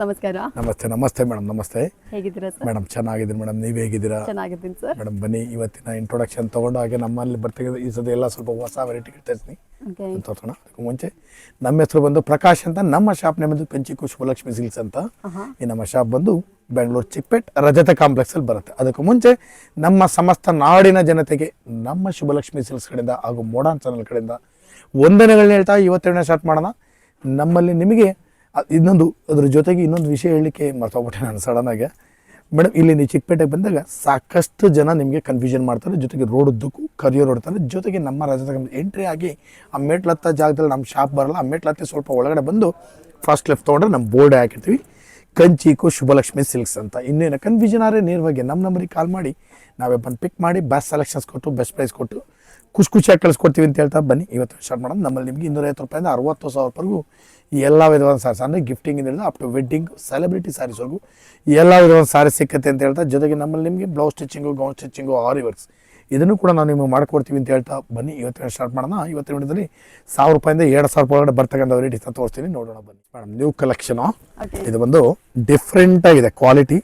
ನಮಸ್ಕಾರ. ನಮಸ್ತೆ ನಮಸ್ತೆ ಮೇಡಮ್ ನಮಸ್ತೆ. ಹೇಗಿದ್ದೀರಾ ಸರ್? ಮೇಡಮ್ ಚೆನ್ನಾಗಿದ್ದೀನಿ ಮೇಡಮ್ ನೀವು ಹೇಗಿದ್ದೀರಾ? ಚೆನ್ನಾಗಿದ್ದೀನಿ ಸರ್. ಮೇಡಮ್ ಬನ್ನಿ ಇವತ್ತಿನ ಇಂಟ್ರೊಡಕ್ಷನ್ ತಗೊಂಡು ಹಾಗೆ ನಮ್ಮಲ್ಲಿ ಬರ್ತಿದ್ದ ಈ ಸದ ಎಲ್ಲ ಸ್ವಲ್ಪ ಹೊಸ ವೆರೈಟಿ ತರಿಸ್ತೀನಿ. ಅಂತ ತೋರ್ಸೋಣ. ಅದಕ್ಕೂ ಮುಂಚೆ ನಮ್ಮ ಹೆಸರು ಬಂದು ಪ್ರಕಾಶ್ ಅಂತ ನಮ್ಮ ಶಾಪ್ ನೇಮ್ ಬಂದು ಪೆಂಚಿಕು ಶಿವಲಕ್ಷ್ಮಿ ಸಿಲ್ಸ್ ಅಂತ. ಈ ನಮ್ಮ ಶಾಪ್ ಬಂದು ಬೆಂಗಳೂರು ಚಿಕ್ಕಪೇಟ್ ರಜತ ಕಾಂಪ್ಲೆಕ್ಸಲ್ಲಿ ಬರುತ್ತೆ. ಅದಕ್ಕೂ ಮುಂಚೆ ನಮ್ಮ ಸಮಸ್ತ ನಾಡಿನ ಜನತೆಗೆ ನಮ್ಮ ಶುಭಲಕ್ಷ್ಮಿ ಸಿಲ್ಸ್ ಕಡೆಯಿಂದ ಹಾಗೂ ಮೋಡಾನ್ ಚಾನಲ್ ಕಡೆಯಿಂದ ವಂದನೆಗಳನ್ನ ಹೇಳ್ತಾ ಇವತ್ತೆರಡನೇ ಸ್ಟಾರ್ಟ್ ಮಾಡೋಣ. ನಮ್ಮಲ್ಲಿ ನಿಮಗೆ ಇನ್ನೊಂದು, ಅದ್ರ ಜೊತೆಗೆ ಇನ್ನೊಂದು ವಿಷಯ ಹೇಳಲಿಕ್ಕೆ ಮರ್ತೋಗ್ಬಿಟ್ಟೆ ನಾನು ಸಡನ್ನಾಗೆ ಮೇಡಮ್ ಇಲ್ಲಿ ನೀವು ಚಿಕ್ಕಪೇಟೆಗೆ ಬಂದಾಗ ಸಾಕಷ್ಟು ಜನ ನಿಮಗೆ ಕನ್ಫ್ಯೂಷನ್ ಮಾಡ್ತಾರೆ, ಜೊತೆಗೆ ರೋಡ್ ಉದ್ದಕ್ಕೂ ಕರಿಯೋ ಹೊಡ್ತಾರೆ ಜೊತೆಗೆ ನಮ್ಮ ರಾಜ್ಯದ ಎಂಟ್ರಿ ಆಗಿ ಆ ಮೇಟ್ಲತ್ತ ಜಾಗದಲ್ಲಿ ನಮ್ಮ ಶಾಪ್ ಬರಲ್ಲ ಆ ಮೇಟ್ಲತ್ತೆ ಸ್ವಲ್ಪ ಒಳಗಡೆ ಬಂದು ಫಸ್ಟ್ ಲೆಫ್ಟ್ ತೊಗೊಂಡ್ರೆ ನಮ್ಮ ಬೋರ್ಡ್ ಹಾಕಿರ್ತೀವಿ. ಕಂಚಿಕು ಶುಭಲಕ್ಷ್ಮಿ ಸಿಲ್ಕ್ಸ್ ಅಂತ. ಇನ್ನೇನು ಕನ್ಫ್ಯೂಷನ್ ಆದರೆ ನೇರವಾಗಿ ನಮ್ಮ ನಂಬರಿಗೆ ಕಾಲ್ ಮಾಡಿ ನಾವೇ ಬಂದು ಪಿಕ್ ಮಾಡಿ ಬೆಸ್ಟ್ ಸೆಲೆಕ್ಷನ್ಸ್ ಕೊಟ್ಟು ಬೆಸ್ಟ್ ಪ್ರೈಸ್ ಕೊಟ್ಟು ಖುಷಿ ಖುಷಿಯಾಗಿ ಕಳಿಸ್ಕೊಡ್ತೀವಿ ಅಂತ ಹೇಳ್ತಾ ಬನ್ನಿ. ಇವತ್ತು ಸ್ಟಾರ್ಟ್ ಮಾಡೋಣ. ನಮ್ಮಲ್ಲಿ ನಿಮಗೆ ಇನ್ನೂರೈವತ್ತು ರೂಪಾಯಿಂದ ಅರವತ್ತು ಸಾವಿರವರೆಗೂ ಎಲ್ಲ ವಿಧವಾದ ಸಾರೀಸ್ ಅಂದರೆ ಗಿಫ್ಟಿಂಗ್ ಇಂದ ಅಪ್ ಟು ವೆಡ್ಡಿಂಗ್ ಸೆಲೆಬ್ರಿಟಿ ಸ್ಯಾರೀಸ್ವರೆಗೂ ಎಲ್ಲ ವಿಧವಾದ ಸಾರಿ ಸಿಕ್ಕತ್ತೆ ಅಂತ ಹೇಳ್ತಾ ಜೊತೆಗೆ ನಮ್ಮಲ್ಲಿ ನಿಮಗೆ blouse stitching gown stitching aari works ಇದನ್ನು ಕೂಡ ನಾವು ನಿಮಗೆ ಮಾಡ್ಕೊಡ್ತೀವಿ ಅಂತ ಹೇಳ್ತಾ ಬನ್ನಿ. ಇವತ್ತಿನ ಸ್ಟಾರ್ಟ್ ಮಾಡೋಣ. ಇವತ್ತಿನ ವಿಡಿಯೋದಲ್ಲಿ ಸಾವಿರ ರೂಪಾಯಿಂದ ಎರಡು ಸಾವಿರ ರೂಪಾಯಿ ಒಳಗಡೆ ಬರ್ತಕ್ಕಂಥ ವೆರೈಟೀಸ್ ತೋರಿಸ್ತೀನಿ. ನೋಡೋಣ ಬನ್ನಿ. ಮೇಡಮ್ ನ್ಯೂ ಕಲೆಕ್ಷನು ಇದು ಬಂದು ಡಿಫ್ರೆಂಟ್ ಆಗಿದೆ. ಕ್ವಾಲಿಟಿ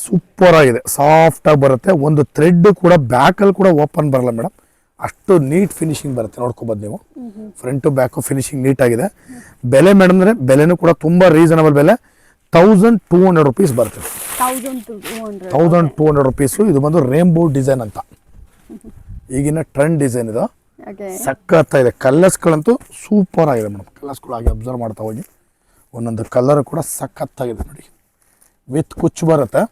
ಸೂಪರ್ ಆಗಿದೆ. ಸಾಫ್ಟ್ ಆಗಿ ಬರುತ್ತೆ. ಒಂದು ಥ್ರೆಡ್ ಕೂಡ ಬ್ಯಾಕಲ್ಲಿ ಕೂಡ ಓಪನ್ ಬರಲ್ಲ ಮೇಡಮ್. ಅಷ್ಟು ನೀಟ್ ಫಿನಿಶಿಂಗ್ ಬರುತ್ತೆ. ನೋಡ್ಕೊಬೋದು ನೀವು. ಫ್ರಂಟು ಬ್ಯಾಕು ಫಿನಿಶಿಂಗ್ ನೀಟಾಗಿದೆ ಆಗಿದೆ. ಬೆಲೆ ಮೇಡಮ್ ಅಂದರೆ ಬೆಲೆನೂ ಕೂಡ ತುಂಬ ರೀಸನಬಲ್ ಬೆಲೆ. ತೌಸಂಡ್ ಟೂ ಹಂಡ್ರೆಡ್ ರುಪೀಸ್ ಬರುತ್ತೆ. ತೌಸಂಡ್ ಟೂ ಹಂಡ್ರೆಡ್ ರುಪೀಸು ಇದು ಬಂದು ರೇಂಬೋ ಡಿಸೈನ್ ಅಂತ. ಈಗಿನ ಟ್ರೆಂಡ್ ಡಿಸೈನ್ ಇದು. ಸಖತ್ತ ಇದೆ. ಕಲರ್ಸ್ಗಳಂತೂ ಸೂಪರ್ ಆಗಿದೆ ಮೇಡಮ್ ಕಲರ್ಸ್ಗಳು ಹಾಗೆ ಅಬ್ಸರ್ವ್ ಮಾಡ್ತಾ ಹೋಗಿ. ಒಂದೊಂದು ಕಲರ್ ಕೂಡ ಸಖತ್ತಾಗಿದೆ ನೋಡಿ. ವಿತ್ ಕುಚ್ ಬರುತ್ತೆ.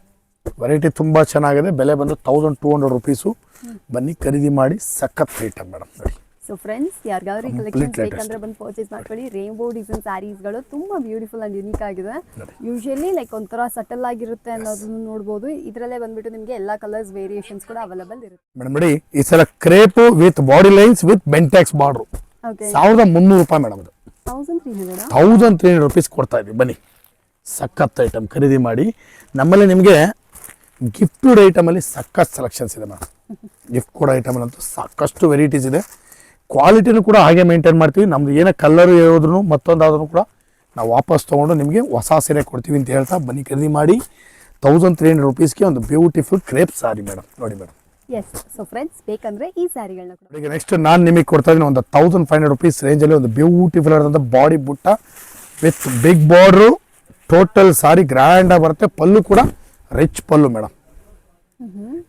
ವೆರೈಟಿ ತುಂಬ ಚೆನ್ನಾಗಿದೆ. ಬೆಲೆ ಬಂದು ತೌಸಂಡ್ ಟೂ ಹಂಡ್ರೆಡ್ ರುಪೀಸು ಬನ್ನಿ ಖರೀದಿ ಮಾಡಿ ಸಖತ್ ಐಟಮ್ ಮೇಡಮ್ ನೋಡಿ. ಸೊ ಫ್ರೆಂಡ್ಸ್ ಯಾರಿಗಾದ್ರು ಈ ಕಲೆಕ್ಷನ್ ಕಲೆಕ್ಷನ್ಸ್ ಬೇಕಂದ್ರೆ ಬಂದು ಪರ್ಚೇಸ್ ಮಾಡ್ಕೊಳ್ಳಿ. ರೇನ್ಬೋ ಡಿಸೈನ್ ಸ್ಯಾರೀಸ್ಗಳು ತುಂಬ ಬ್ಯೂಟಿಫುಲ್ ಆ್ಯಂಡ್ ಯುನೀಕ್ ಆಗಿದೆ. ಯೂಶಲಿ ಲೈಕ್ ಒಂಥರ ಸಟಲ್ ಆಗಿರುತ್ತೆ ಅನ್ನೋದನ್ನು ನೋಡ್ಬೋದು. ಇದರಲ್ಲೇ ಬಂದ್ಬಿಟ್ಟು ನಿಮಗೆ ಎಲ್ಲ ಕಲರ್ಸ್ ವೇರಿಯೇಷನ್ಸ್ ಕೂಡ ಅವೈಲೇಬಲ್ ಇರುತ್ತೆ. ಮೇಡಮ್ ನೋಡಿ ಈ ಸಲ crepe with body lines with ಬೆಂಟ್ಯಾಕ್ಸ್ border ಸಾವಿರದ ಮುನ್ನೂರು ರೂಪಾಯಿ ಮೇಡಮ್ ಅದು. Thousand three hundred thousand three hundred rupees ಕೊಡ್ತಾ ಇದ್ದೀವಿ ಬನ್ನಿ. ಸಖತ್ ಐಟಮ್ ಖರೀದಿ ಮಾಡಿ. ನಮ್ಮಲ್ಲಿ ನಿಮಗೆ ಗಿಫ್ಟೆಡ್ ಐಟಮಲ್ಲಿ ಸಾಕಷ್ಟು ಸೆಲೆಕ್ಷನ್ಸ್ ಇದೆ ಮೇಡಮ್ ಗಿಫ್ಟ್ ಕೊಡೋ ಐಟಮಲ್ಲಂತೂ ಸಾಕಷ್ಟು ವೆರೈಟೀಸ್ ಇದೆ. ಕ್ವಾಲಿಟಿನೂ ಕೂಡ ಹಾಗೆ ಮೇಂಟೈನ್ ಮಾಡ್ತೀವಿ. ನಮ್ದು ಏನೇ ಕಲರ್ ಹೇಳಿದ್ರು ಮತ್ತೊಂದಾದ್ರೂ ಕೂಡ ನಾವು ವಾಪಸ್ ತೊಗೊಂಡು ನಿಮಗೆ ಹೊಸ ಸೀರೆ ಕೊಡ್ತೀವಿ ಅಂತ ಹೇಳ್ತಾ ಬನ್ನಿ. ಖರೀದಿ ಮಾಡಿ ತೌಸಂಡ್ ತ್ರೀ ಹಂಡ್ರೆಡ್ ರುಪೀಸ್ಗೆ ಒಂದು ಬ್ಯೂಟಿಫುಲ್ ಕ್ರೇಪ್ ಸಾರಿ ಮೇಡಮ್ ನೋಡಿ ಮೇಡಮ್ ಎಸ್ ಸೊ ಫ್ರೆಂಡ್ಸ್ ಬೇಕಂದ್ರೆ ಈ ಸ್ಯಾರಿಗಳನ್ನ ಈಗ ನೆಕ್ಸ್ಟ್ ನಾನು ನಿಮಗೆ ಕೊಡ್ತಾ ಇದ್ದೀನಿ ಒಂದು ತೌಸಂಡ್ ಫೈವ್ ಹಂಡ್ರೆಡ್ ರುಪೀಸ್ ರೇಂಜಲ್ಲಿ ಒಂದು ಬ್ಯೂಟಿಫುಲ್ ಆದಂಥ body butta with big border total sari ಗ್ರ್ಯಾಂಡಾಗಿ ಬರುತ್ತೆ. ಪಲ್ಲು ಕೂಡ ರಿಚ್ ಪಲ್ಲು ಮೇಡಮ್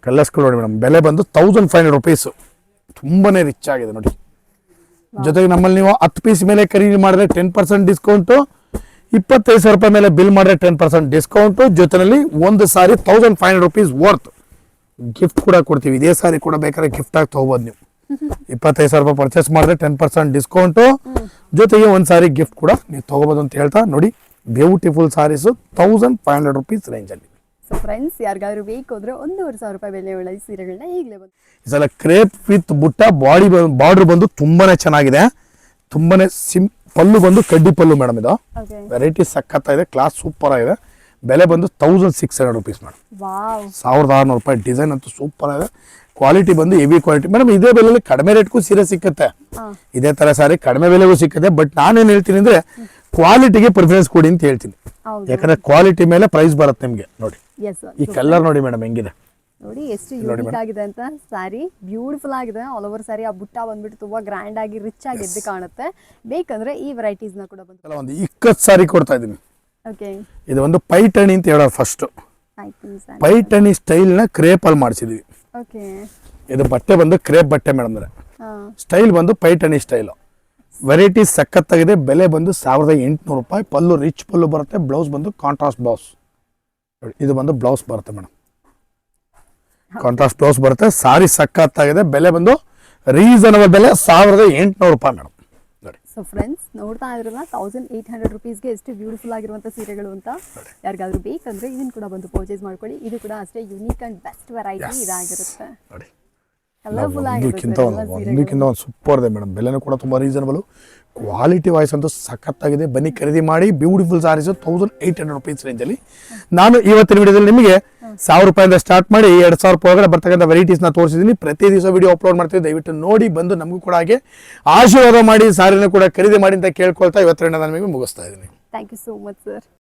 ಕಲರ್ಸ್ಗಳು ನೋಡಿ ಮೇಡಮ್ ಬೆಲೆ ಬಂದು ತೌಸಂಡ್ ಫೈವ್ ಹಂಡ್ರೆಡ್ ರುಪೀಸು ತುಂಬಾ ರಿಚ್ ಆಗಿದೆ ನೋಡಿ. ಜೊತೆಗೆ ನಮ್ಮಲ್ಲಿ ನೀವು ಹತ್ತು ಪೀಸ್ ಮೇಲೆ ಖರೀದಿ ಮಾಡಿದ್ರೆ ಟೆನ್ ಪರ್ಸೆಂಟ್ ಡಿಸ್ಕೌಂಟು ಇಪ್ಪತ್ತೈದು ಸಾವಿರ ರೂಪಾಯಿ ಮೇಲೆ ಬಿಲ್ ಮಾಡಿದ್ರೆ ಟೆನ್ ಪರ್ಸೆಂಟ್ ಡಿಸ್ಕೌಂಟು ಜೊತೆಯಲ್ಲಿ ಒಂದು sari thousand five hundred rupees worth gift ಕೂಡ ಕೊಡ್ತೀವಿ. ಇದೇ ಸಾರಿ ಕೂಡ ಬೇಕಾದ್ರೆ ಗಿಫ್ಟ್ ಆಗಿ ತೊಗೋಬೋದು ನೀವು. ಇಪ್ಪತ್ತೈದು ಸಾವಿರ ರೂಪಾಯಿ ಪರ್ಚೇಸ್ ಮಾಡಿದ್ರೆ ಟೆನ್ ಪರ್ಸೆಂಟ್ ಡಿಸ್ಕೌಂಟು ಜೊತೆಗೆ ಒಂದು ಸಾರಿ ಗಿಫ್ಟ್ ಕೂಡ ನೀವು ತೊಗೋಬೋದು ಅಂತ ಹೇಳ್ತಾ ನೋಡಿ beautiful saris thousand five hundred rupees ರೇಂಜಲ್ಲಿ ಸೊ ಫ್ರೆಂಡ್ಸ್ ಯಾರಿಗಾದ್ರೂ ಬೇಕು ಅಂದ್ರೆ ಒಂದೂವರೆ ಸಾವಿರ ರೂಪಾಯಿ ಬೆಲೆ ಒಳ್ಳೆ ಸೀರೆಗಳನ್ನ ಈಗಲೇ ಬಂದು ಈ ಸಲ crepe with butta body border ಬಂದು ತುಂಬಾನೇ ಚೆನ್ನಾಗಿದೆ. ತುಂಬಾನೇ ಸಿಂ ಪಲ್ಲು ಬಂದು ಕಡ್ಡಿ ಪಲ್ಲು ಮೇಡಮ್ ಇದು. ಓಕೆ ವೆರೈಟಿ ಸಖತ್ತಾಗಿದೆ ಕ್ಲಾಸ್ ಸೂಪರ್ ಆಗಿದೆ. ಬೆಲೆ ಬಂದು thousand six hundred rupees madam wow ಸಾವಿರದ ಆರುನೂರು ರೂಪಾಯಿ ಡಿಸೈನ್ ಅಂತೂ ಸೂಪರ್ ಆಗಿದೆ. ಕ್ವಾಲಿಟಿ ಬಂದು ಹೆವಿ ಕ್ವಾಲಿಟಿ ಮೇಡಮ್ ಇದೇ ಬೆಲೆಯಲ್ಲಿ ಕಡಿಮೆ ರೇಟ್ಗೂ ಸೀರೆ ಸಿಕ್ಕುತ್ತೆ. ಇದೇ ತರ ಸಾರಿ ಕಡಿಮೆ ಬೆಲೆಗೂ ಸಿಕ್ಕುತ್ತೆ ಬಟ್ ನಾನೇನು ಹೇಳ್ತೀನಿ ಅಂದ್ರೆ ಕ್ವಾಲಿಟಿಗೆ ಪ್ರಿಫರೆನ್ಸ್ ಕೊಡಿ ಅಂತ ಹೇಳ್ತೀನಿ. ಯಾಕಂದ್ರೆ ಕ್ವಾಲಿಟಿ ಮೇಲೆ ಪ್ರೈಸ್ ಬರುತ್ತೆ ನಿಮಗೆ ನೋಡಿ. ಎಸ್ ಈ ಕಲರ್ ನೋಡಿ ಮೇಡಮ್ ಹೆಂಗಿದೆ? ನೋಡಿ ಎಷ್ಟು ಯೂನಿಕ್ ಆಗಿದೆ ಅಂತ. ಸ್ಯಾರಿ ಬ್ಯೂಟಿಫುಲ್ ಆಗಿದೆ. ಆಲ್ ಓವರ್ ಸ್ಯಾರಿ ಆ ಬುಟ್ಟ ಬಂದ್ಬಿಟ್ಟು ತುಂಬಾ ಗ್ರ್ಯಾಂಡ್ ಆಗಿ ರಿಚ್ ಆಗಿ ಎದ್ದು ಕಾಣುತ್ತೆ. ಬೇಕಂದ್ರೆ ಈ ವೆರೈಟೀಸ್ನ ಕೂಡ ಬಂದು ಒಂದು ಇಕ್ಕತ್ ಸಾರಿ ಕೊಡ್ತಾ ಇದೀನಿ ಓಕೆ ಇದು ಒಂದು ಪೈಟಣಿ ಅಂತ ಹೇಳೋದು ಫಸ್ಟ್ ಪೈಟಣಿ ಸ್ಟೈಲ್ನ ಕ್ರೇಪ್ ಅಲ್ಲಿ ಮಾಡಿಸಿದ್ವಿ. ಓಕೆ ಇದು ಬಟ್ಟೆ ಬಂದು ಕ್ರೇಪ್ ಬಟ್ಟೆ ಮೇಡಮ್ ಸ್ಟೈಲ್ ಬಂದು ಪೈಟಣಿ ಸ್ಟೈಲ್ ವೆರೈಟಿ ಸಖತ್ತಾಗಿದೆ. ಬೆಲೆ ಬಂದು ಸಾವಿರದ ಎಂಟುನೂರು ರೂಪಾಯಿ. ಪಲ್ಲು ರಿಚ್ ಪಲ್ಲು ಬರುತ್ತೆ. ಬ್ಲೌಸ್ ಬಂದು ಕಾಂಟ್ರಾಸ್ಟ್ ಬ್ಲೌಸ್ ಇದು ಬಂದು ಬ್ಲೌಸ್ ಬರುತ್ತೆ ಮೇಡಮ್ ಕಾಂಟ್ರಾಸ್ಟ್ ಬ್ಲೌಸ್ ಬರುತ್ತೆ. ಸಾರಿ ಸಕ್ಕತ್ತಾಗಿದೆ ಬೆಲೆ ಬಂದು ರೀಸನಬಲ್ ಬೆಲೆ ಸಾವಿರದ ಎಂಟುನೂರು ರೂಪಾಯಿ ಮೇಡಮ್ ಸೊ ಫ್ರೆಂಡ್ಸ್ ನೋಡ್ತಾ ಇದ್ರಲ್ಲ ತೌಸಂಡ್ ಏಯ್ಟ್ ಹಂಡ್ರೆಡ್ ರುಪೀಸ್ಗೆ ಎಷ್ಟು ಬ್ಯೂಟಿಫುಲ್ ಆಗಿರುವಂಥ ಸೀರೆಗಳು ಅಂತ ಯಾರಿಗಾದ್ರೂ ಬೇಕಂದ್ರೆ ಇದನ್ನ ಕೂಡ ಬಂದು ಪರ್ಚೇಸ್ ಮಾಡ್ಕೊಳ್ಳಿ. ಇದು ಕೂಡ ಅಷ್ಟೇ ಯುನೀಕ್ ಅಂಡ್ ಬೆಸ್ಟ್ ವೆರೈಟಿ ಇದಾಗಿರುತ್ತೆ. ನೋಡಿ. ಒಂದಕ್ಕಿಂತ ಒಂದು ಒಂದಕ್ಕಿಂತ ಒಂದು ಸೂಪರ್ ಇದೆ ಮೇಡಮ್ ಬೆಲೆನೂ ಕೂಡ ತುಂಬ ರೀಸನಬಲ್ ಕ್ವಾಲಿಟಿ ವಾಯ್ಸ್ ಅಂತೂ ಸಖತ್ತಾಗಿದೆ. ಬನ್ನಿ ಖರೀದಿ ಮಾಡಿ. Beautiful saris thousand eight hundred rupees ರೇಂಜಲ್ಲಿ ನಾನು ಇವತ್ತಿನ ವಿಡಿಯೋದಲ್ಲಿ ನಿಮಗೆ ಸಾವಿರ ರೂಪಾಯಿಂದ ಸ್ಟಾರ್ಟ್ ಮಾಡಿ ಎರಡು ಸಾವಿರ ರೂಪಾಯಿ ಒಳಗಡೆ ಬರ್ತಕ್ಕಂಥ ವೆರೈಟೀಸ್ನ ತೋರಿಸಿದ್ದೀನಿ. ಪ್ರತಿ ದಿವಸ ವಿಡಿಯೋ ಅಪ್ಲೋಡ್ ಮಾಡ್ತೀವಿ. ದಯವಿಟ್ಟು ನೋಡಿ ಬಂದು ನಮಗೂ ಕೂಡ ಹಾಗೆ ಆಶೀರ್ವಾದ ಮಾಡಿ ಸಾರಿನ ಕೂಡ ಖರೀದಿ ಮಾಡಿ ಅಂತ ಕೇಳ್ಕೊಳ್ತಾ ಇವತ್ತಿನ ನಾನು ನಿಮಗೆ ಮುಗಿಸ್ತಾ ಇದ್ದೀನಿ. Thank you so much sir